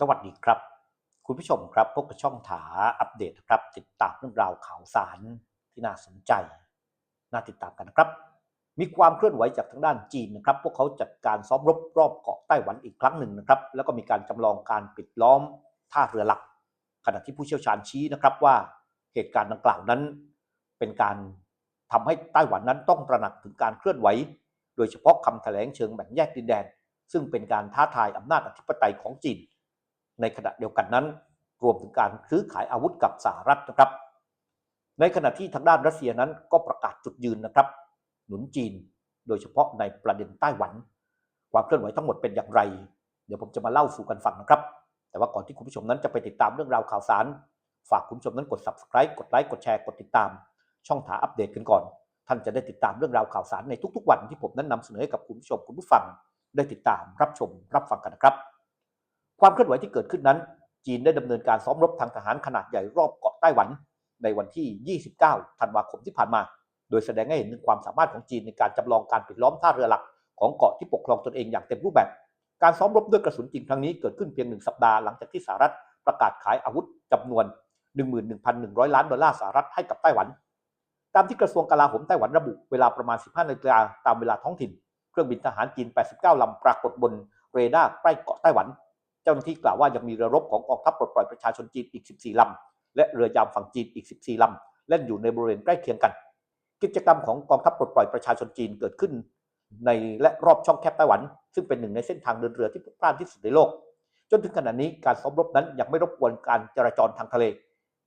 สวัสดีครับ คุณผู้ชมครับพบกับช่องถาอัปเดตครับ ติดตามเรื่องราวข่าวสารที่น่าสนใจ น่าติดตามกันนะครับ มีความเคลื่อนไหวจากทางด้านจีนนะครับ พวกเขาจัดการซ้อมรบรอบเกาะไต้หวันอีกครั้งหนึ่งนะครับ แล้วก็มีการจำลองการปิดล้อมท่าเรือหลัก ขณะที่ผู้เชี่ยวชาญชี้นะครับว่าเหตุการณ์ดังกล่าวนั้น เป็นการทำให้ไต้หวันนั้นต้องตระหนักถึงการเคลื่อนไหว โดยเฉพาะคำแถลงเชิงแบ่งแยกดินแดน ซึ่งเป็นการท้าทายอำนาจอธิปไตยของจีน ในขณะเดียวกันนั้น รวมถึงการซื้อขายอาวุธกับสหรัฐนะครับ ในขณะที่ทางด้านรัสเซียนั้นก็ประกาศจุดยืนนะครับ หนุนจีนโดยเฉพาะในประเด็นไต้หวัน ความเคลื่อนไหวทั้งหมดเป็นอย่างไร เดี๋ยวผมจะมาเล่าสู่กันฟังนะครับ แต่ว่าก่อนที่คุณผู้ชมนั้นจะไปติดตามเรื่องราวข่าวสาร ฝากคุณผู้ชมนั้นกด subscribe กดไลค์กดแชร์กดติดตาม ช่องถาอัปเดตกันก่อน ท่านจะได้ติดตามเรื่องราวข่าวสารในทุกๆ วันที่ผมนั้นนำเสนอให้กับคุณผู้ชมคุณผู้ฟัง ได้ติดตามรับชมรับฟังกันนะครับ ความเคลื่อนไหวที่เกิดขึ้นนั้น จีนได้ดำเนินการซ้อมรบทางทหารขนาดใหญ่รอบเกาะไต้หวัน ในวันที่ 29 ธันวาคมที่ผ่านมา โดยแสดงให้เห็นถึงความสามารถของจีนในการจำลองการปิดล้อมท่าเรือหลักของเกาะที่ปกครองตนเองอย่างเต็มรูปแบบ การซ้อมรบด้วยกระสุนจริงครั้งนี้เกิดขึ้นเพียงหนึ่งสัปดาห์หลังจากที่สหรัฐประกาศขายอาวุธจำนวน 11,100 ล้านดอลลาร์สหรัฐให้กับไต้หวัน ตามที่กระทรวงกลาโหมไต้หวันระบุเวลาประมาณ 15นาฬิกาตามเวลาท้องถิ่น เครื่องบินทหารจีน 89 ลำปรากฏบนเรดาร์ใกล้เกาะไต้หวัน เจ้าหน้าที่กล่าวว่ายังมีเรือรบของกองทัพปลดปล่อยประชาชนจีนอีก 14 ลำ และเรือยามฝั่งจีนอีก 14 ลำเล่นอยู่ในบริเวณใกล้เคียงกัน กิจกรรมของกองทัพปลดปล่อยประชาชนจีนเกิดขึ้น ในและรอบช่องแคบไต้หวัน ซึ่งเป็นหนึ่งในเส้นทางเดินเรือที่พลุกพล่านที่สุดในโลก จนถึงขณะนี้การซ้อมรบนั้นยังไม่รบกวนการจราจรทางทะเล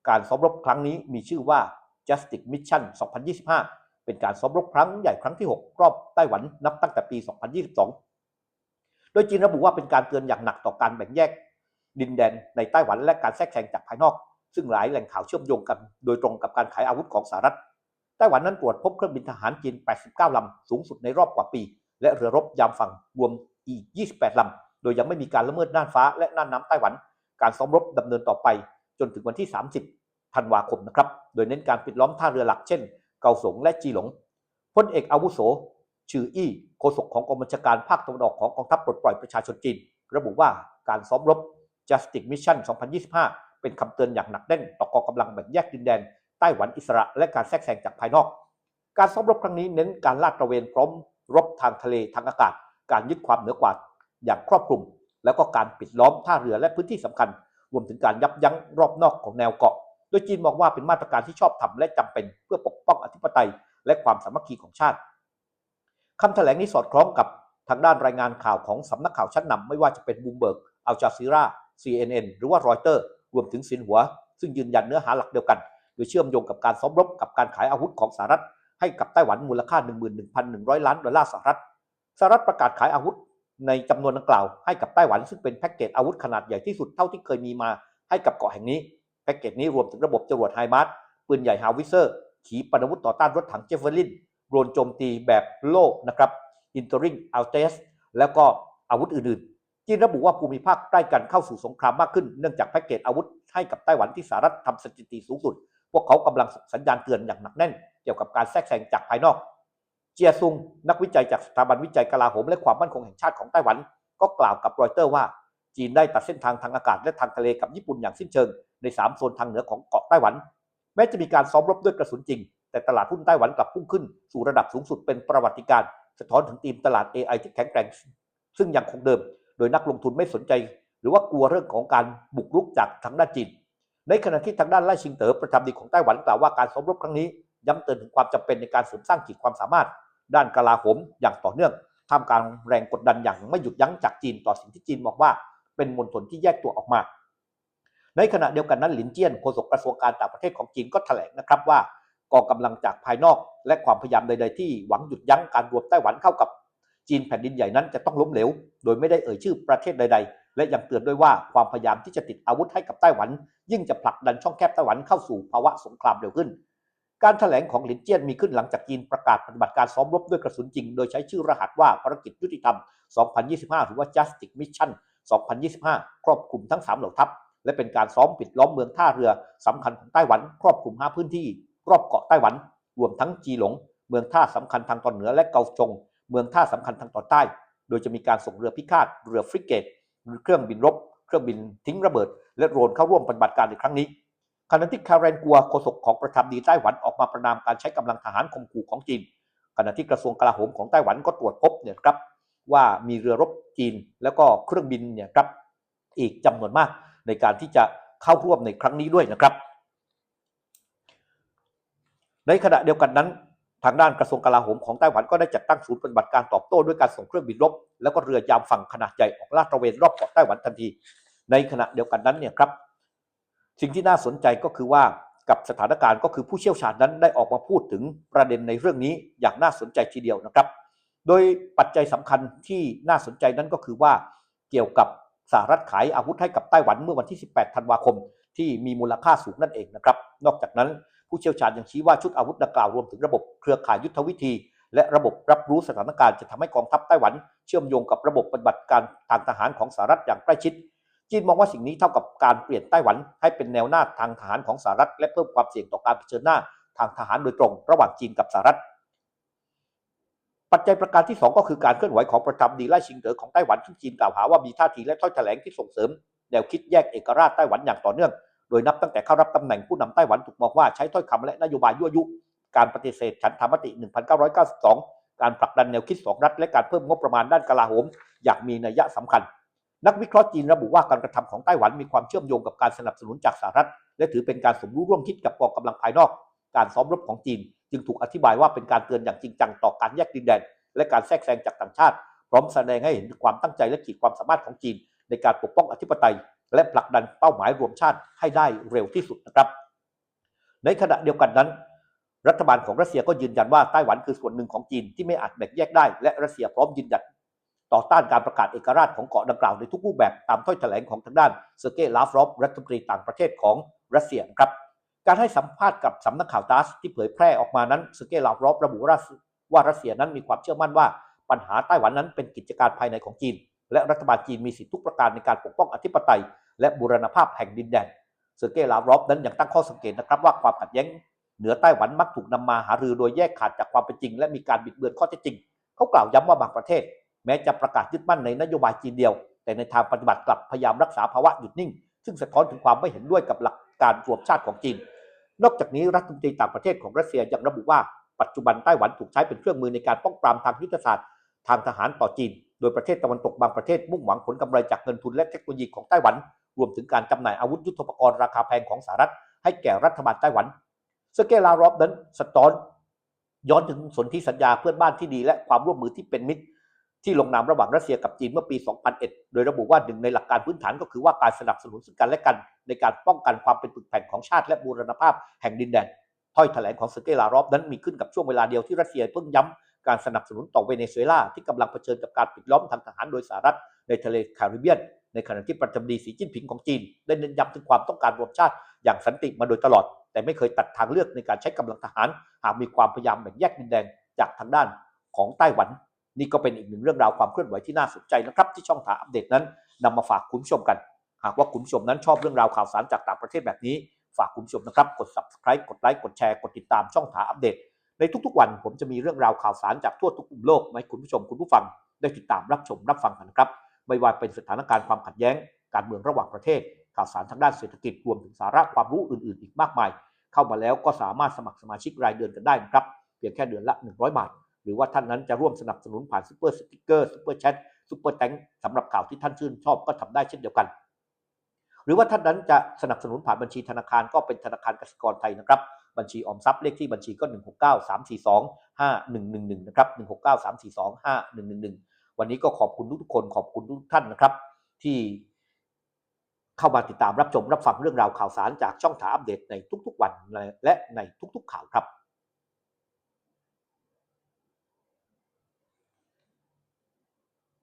การซ้อมรบครั้งนี้มีชื่อว่า Justice Mission 2025 เป็นการซ้อมรบครั้งใหญ่ครั้งที่ 6 รอบไต้หวันนับตั้งแต่ปี 2022 โดยจีนระบุว่าเป็นการเตือนอย่างหนักต่อการแบ่งแยกดินแดนในไต้หวันและการแทรกแซงจากภายนอก ซึ่งหลายแหล่งข่าวเชื่อมโยงกัน โดยตรงกับการขายอาวุธของสหรัฐ ไต้หวันนั้นตรวจพบเครื่องบินทหารจีน 89 ลำ สูงสุดในรอบกว่าปี และเรือรบยามฝั่งรวมอีก 28 ลำ โดยยังไม่มีการละเมิดน่านฟ้าและน่านน้ำไต้หวัน การซ้อมรบดำเนินต่อไป จนถึงวันที่ 30 ธันวาคมนะครับ โดยเน้นการปิดล้อมท่าเรือหลักเช่น เกาสงและจีหลงพลเอกอาวุโส ชื่ออี้โฆษกของกองบัญชาการภาคตะวันออกของกองทัพปลดปล่อยประชาชนจีน ระบุว่าการซ้อมรบ Justice Mission 2025 เป็นคำเตือนอย่างหนักแน่นต่อกองกำลังแบ่งแยกดินแดนไต้หวันอิสระและการแทรกแซงจากภายนอก การซ้อมรบครั้งนี้เน้นการลาดตระเวนพร้อมรบทางทะเลทางอากาศ การยึดความเหนือกว่าอย่างครอบคลุม แล้วก็การปิดล้อมท่าเรือและพื้นที่สำคัญ รวมถึงการยับยั้งรอบนอกของแนวเกาะ โดยจีนมองว่าเป็นมาตรการที่ชอบธรรมและจำเป็นเพื่อปกป้องอธิปไตย และความสามัคคีของชาติ คำแถลงนี้สอดคล้องกับทางด้านรายงานข่าวของสำนักข่าวชั้นนำไม่ว่าจะเป็นบูมเบิร์กอัลจาซีรา CNN หรือว่ารอยเตอร์ รวมถึงสินหัว ซึ่งยืนยันเนื้อหาหลักเดียวกัน โดยเชื่อมโยงกับการซ้อมรบกับการขายอาวุธของสหรัฐ ให้กับไต้หวันมูลค่า 11,100 ล้านดอลลาร์สหรัฐสหรัฐประกาศขายอาวุธในจำนวนดังกล่าวให้กับไต้หวันซึ่งเป็นแพ็กเกจอาวุธขนาดใหญ่ที่สุดเท่าที่เคยมีมาให้กับเกาะแห่งนี้แพ็กเกจนี้รวมถึงระบบจรวดไฮมาร์สปืนใหญ่ฮาวิเซอร์ ขีปนาวุธต่อต้านรถถังเจฟเฟอริน โดรนโจมตีแบบโล่นะครับอินเตอริงอัลเตสแล้วก็อาวุธอื่นๆจีนระบุว่าภูมิภาคใกล้กันเข้าสู่สงครามมากขึ้น เนื่องจากแพ็กเกจอาวุธให้กับไต้หวันที่สหรัฐทำสถิติสูงสุด พวกเขากำลังส่งสัญญาณเตือนอย่างหนักแน่น เกี่ยวกับการแทรกแซงจากภายนอก เจียซุง นักวิจัยจากสถาบันวิจัยกลาโหมและความมั่นคงแห่งชาติของไต้หวัน ก็กล่าวกับรอยเตอร์ว่าจีนได้ตัดเส้นทางทางอากาศและทางทะเลกับญี่ปุ่นอย่างสิ้นเชิงใน3โซนทางเหนือของเกาะไต้หวัน แม้จะมีการซ้อมรบด้วยกระสุนจริง แต่ตลาดหุ้นไต้หวันกลับพุ่งขึ้นสู่ระดับสูงสุดเป็นประวัติการณ์สะท้อนถึงธีมตลาด AI ที่แข็งแกร่ง ซึ่งยังคงเดิม โดยนักลงทุนไม่สนใจ หรือว่ากลัวเรื่องของการบุกรุกจากทางด้านจีน ในขณะที่ทางด้านไล่ชิงเต๋อประธานดีของไต้หวันกล่าวว่าการซ้อมรบครั้งนี้ย้ำเตือนถึงความจำเป็นในการเสริมสร้างขีดความสามารถ ด้านกลาโหมอย่างต่อเนื่องท่ามกลางแรงกดดันอย่างไม่หยุดยั้งจากจีนต่อสิ่งที่จีนมองว่าเป็นมณฑลที่แยกตัวออกมา ในขณะเดียวกันนั้นหลินเจี้ยนโฆษกกระทรวงการต่างประเทศของจีนก็แถลงนะครับว่า กองกำลังจากภายนอก และความพยายามใด ๆ ที่หวังหยุดยั้งการรวมไต้หวันเข้ากับจีนแผ่นดินใหญ่นั้นจะต้องล้มเหลว โดยไม่ได้เอ่ยชื่อประเทศใด ๆ และยังเตือนด้วยว่าความพยายามที่จะติดอาวุธให้กับไต้หวัน ยิ่งจะผลักดันช่องแคบไต้หวันเข้าสู่ภาวะสงครามเร็วขึ้น การแถลงของหลินเจี้ยนมีขึ้นหลังจากจีนประกาศปฏิบัติการซ้อมรบด้วยกระสุนจริง โดยใช้ชื่อรหัสว่าภารกิจยุติธรรม 2025 หรือว่า Justice Mission 2025 ครอบคลุมทั้ง 3 เหล่าทัพ และเป็นการซ้อมปิดล้อมเมืองท่าเรือสำคัญของไต้หวัน ครอบคลุม 5 พื้นที่ รอบเกาะไต้หวัน รวมทั้งจีหลง เมืองท่าสำคัญทางตอนเหนือและเกาจง เมืองท่าสำคัญทางตอนใต้ โดยจะมีการส่งเรือพิฆาต เรือฟริเกตหรือเครื่องบินรบ เครื่องบินทิ้งระเบิด และโดรนเข้าร่วมปฏิบัติการในครั้งนี้ขณะที่คาร์เรนกัวโฆษกของประธานาธิบดีไต้หวันออกมาประนามการใช้กำลังทหารข่มขู่ของจีน ขณะที่กระทรวงกลาโหมของไต้หวันก็ตรวจพบเนี่ยครับว่ามีเรือรบจีนแล้วก็เครื่องบินเนี่ยครับอีกจำนวนมากในการที่จะเข้าร่วมในครั้งนี้ด้วยนะครับ ในขณะเดียวกันนั้น ทางด้านกระทรวงกลาโหมของไต้หวันก็ได้จัดตั้งศูนย์ปฏิบัติการตอบโต้ด้วยการส่งเครื่องบินรบ แล้วก็เรือยามฝั่งขนาดใหญ่ออกลาดตระเวนรอบเกาะไต้หวันทันที ในขณะเดียวกันนั้นเนี่ยครับสิ่งที่น่าสนใจก็คือว่ากับสถานการณ์ก็คือผู้เชี่ยวชาญนั้นได้ออกมาพูดถึงประเด็นในเรื่องนี้อย่างน่าสนใจทีเดียวนะครับ โดยปัจจัยสำคัญที่น่าสนใจนั้นก็คือว่าเกี่ยวกับสหรัฐขายอาวุธให้กับไต้หวันเมื่อวันที่ 18 ธันวาคม ที่มีมูลค่าสูงนั่นเองนะครับ นอกจากนั้น ผู้เชี่ยวชาญยังชี้ว่าชุดอาวุธดังกล่าวรวมถึงระบบเครือข่ายยุทธวิธี และระบบรับรู้สถานการณ์จะทำให้กองทัพไต้หวัน เชื่อมโยงกับระบบปฏิบัติการทางทหารของสหรัฐอย่างใกล้ชิด จีนมองว่าสิ่งนี้เท่ากับการเปลี่ยนไต้หวัน ให้เป็นแนวหน้าทางทหารของสหรัฐ และเพิ่มความเสี่ยงต่อการเผชิญหน้าทางทหารโดยตรง ระหว่างจีนกับสหรัฐปัจจัยประการที่ 2 ก็คือการเคลื่อนไหวของประธานาดีไล่ชิงเต๋อของไต้หวันซึ่งจีนกล่าวหาว่ามีท่าทีและถ้อยแถลงที่ส่งเสริม แนวคิดแยกเอกราชไต้หวันอย่างต่อเนื่อง โดยนับตั้งแต่เข้ารับตำแหน่งผู้นำไต้หวันถูกมองว่าใช้ถ้อยคำและนโยบายยั่วยุ การปฏิเสธฉันธรรมติ 1992 การผลักดันแนวคิดสองรัฐ และการเพิ่มงบประมาณด้านกลาโหม อย่างมีนัยสำคัญ นักวิเคราะห์จีนระบุว่าการกระทำของไต้หวันมีความเชื่อมโยงกับการสนับสนุนจากสหรัฐ และถือเป็นการสมรู้ร่วมคิดกับกองกำลังภายนอก การซ้อมรบของจีน จึงถูกอธิบายว่าเป็นการเตือนอย่างจริงจังต่อการแยกดินแดน และการแทรกแซงจากต่างชาติ พร้อมแสดงให้เห็นความตั้งใจและขีดความสามารถของจีน ในการปกป้องอธิปไตย และผลักดันเป้าหมายรวมชาติให้ได้เร็วที่สุดนะครับ ในขณะเดียวกันนั้น รัฐบาลของรัสเซียก็ยืนยันว่าไต้หวันคือส่วนหนึ่งของจีนที่ไม่อาจแบ่งแยกได้ และรัสเซียพร้อมยืนหยัดต่อต้านการประกาศเอกราชของเกาะดังกล่าวในทุกรูปแบบตามถ้อยแถลงของทางด้านเซอร์เกย์ลาฟรอฟรัฐมนตรีต่างประเทศของรัสเซียครับการให้สัมภาษณ์กับสำนักข่าวตาสที่เผยแพร่ออกมานั้นเซอร์เกย์ลาฟรอฟระบุว่าว่ารัสเซียนั้นมีความเชื่อมั่นว่าปัญหาไต้หวันนั้นเป็นกิจการภายในของจีน และรัฐบาลจีนมีสิทธิทุกประการในการปกป้องอธิปไตย และบูรณภาพแห่งดินแดนเซอร์เกย์ลาฟรอฟนั้นยังตั้งข้อสังเกตนะครับว่าความขัดแย้งเหนือไต้หวันมักถูกนำมาหารือโดยแยกขาดจากความเป็นจริง และมีการบิดเบือนข้อเท็จจริง เขากล่าวย้ำว่าบางประเทศ แม้จะประกาศยึดมั่นในนโยบายจีนเดียว แต่ในทางปฏิบัติกลับพยายามรักษาภาวะหยุดนิ่ง ซึ่งสะท้อนถึงความไม่เห็นด้วยกับหลักการรวมชาติของจีน นอกจากนี้รัฐมนตรีต่างประเทศของรัสเซียยังระบุว่าปัจจุบันไต้หวันถูกใช้เป็นเครื่องมือในการป้องปรามทางยุทธศาสตร์ ทางทหารต่อจีน โดยประเทศตะวันตกบางประเทศมุ่งหวังผลกำไรจากเงินทุนและเทคโนโลยีของไต้หวัน รวมถึงการจำหน่ายอาวุธยุทโธปกรณ์ราคาแพงของสหรัฐ ให้แก่รัฐบาลไต้หวันเซอร์เกย์ลารอฟนั้นสะท้อนย้อนถึงสนธิสัญญาเพื่อนบ้านที่ดีและความร่วมมือที่เป็นมิตร ที่ลงนามระหว่างรัสเซียกับจีนเมื่อปี 2001 โดยระบุว่าหนึ่งในหลักการพื้นฐานก็คือว่าการสนับสนุนซึ่งกันและกัน ในการป้องกันความเป็นปึกแผ่นของชาติและบูรณภาพแห่งดินแดนถ้อยแถลงของเซอร์เกย์ลารอฟนั้นมีขึ้นกับช่วงเวลาเดียวที่รัสเซียเพิ่งย้ำ การสนับสนุนต่อเวเนซุเอลาที่กำลังเผชิญกับการปิดล้อมทางทหารโดยสหรัฐในทะเลแคริบเบียน ในขณะที่ประธานาธิบดีสีจิ้นผิงของจีน ได้เน้นย้ำถึงความต้องการรวมชาติอย่างสันติมาโดยตลอด แต่ไม่เคยตัดทางเลือกในการใช้กำลังทหาร หากมีความพยายามแบ่งแยกดินแดนจากทางด้านของไต้หวัน นี่ก็เป็นอีกหนึ่งเรื่องราวความเคลื่อนไหวที่น่าสนใจนะครับ ที่ช่องถาอัปเดตนั้นนำมาฝากคุณผู้ชมกัน หากว่าคุณผู้ชมนั้นชอบเรื่องราวข่าวสารจากต่างประเทศแบบนี้ฝากคุณผู้ชมนะครับกด subscribe กดไลค์กดแชร์กดติดตามช่องถาอัปเดต ในทุกๆวันผมจะมีเรื่องราวข่าวสารจากทั่วทุกมุมโลกมาให้คุณผู้ชมคุณผู้ฟังได้ติดตามรับชมรับฟังกันนะครับ ไม่ว่าเป็นสถานการณ์ความขัดแย้ง การเมืองระหว่างประเทศ ข่าวสารทางด้านเศรษฐกิจรวมถึงสาระความรู้อื่นๆ อีกมากมาย เข้ามาแล้วก็สามารถสมัครสมาชิกรายเดือนกันได้นะครับ เพียงแค่เดือนละ 100 บาท หรือว่าท่านนั้นจะร่วมสนับสนุนผ่านซูเปอร์สติ๊กเกอร์ซูเปอร์แชทซูเปอร์แตงสำหรับข่าวที่ท่านชื่นชอบก็ทำได้เช่นเดียวกัน หรือว่าท่านนั้นจะสนับสนุนผ่านบัญชีธนาคารก็เป็นธนาคารกสิกรไทยนะครับ บัญชีออมทรัพย์เลขที่บัญชีก็ 169 342 5111นะครับ169 342 5111 วันนี้ก็ขอบคุณทุกคนขอบคุณทุกท่านนะครับ ที่เข้ามาติดตามรับชมรับฟังเรื่องราวข่าวสารจากช่องถาอัปเดตในทุกๆวันและในทุก ๆ ข่าวครับ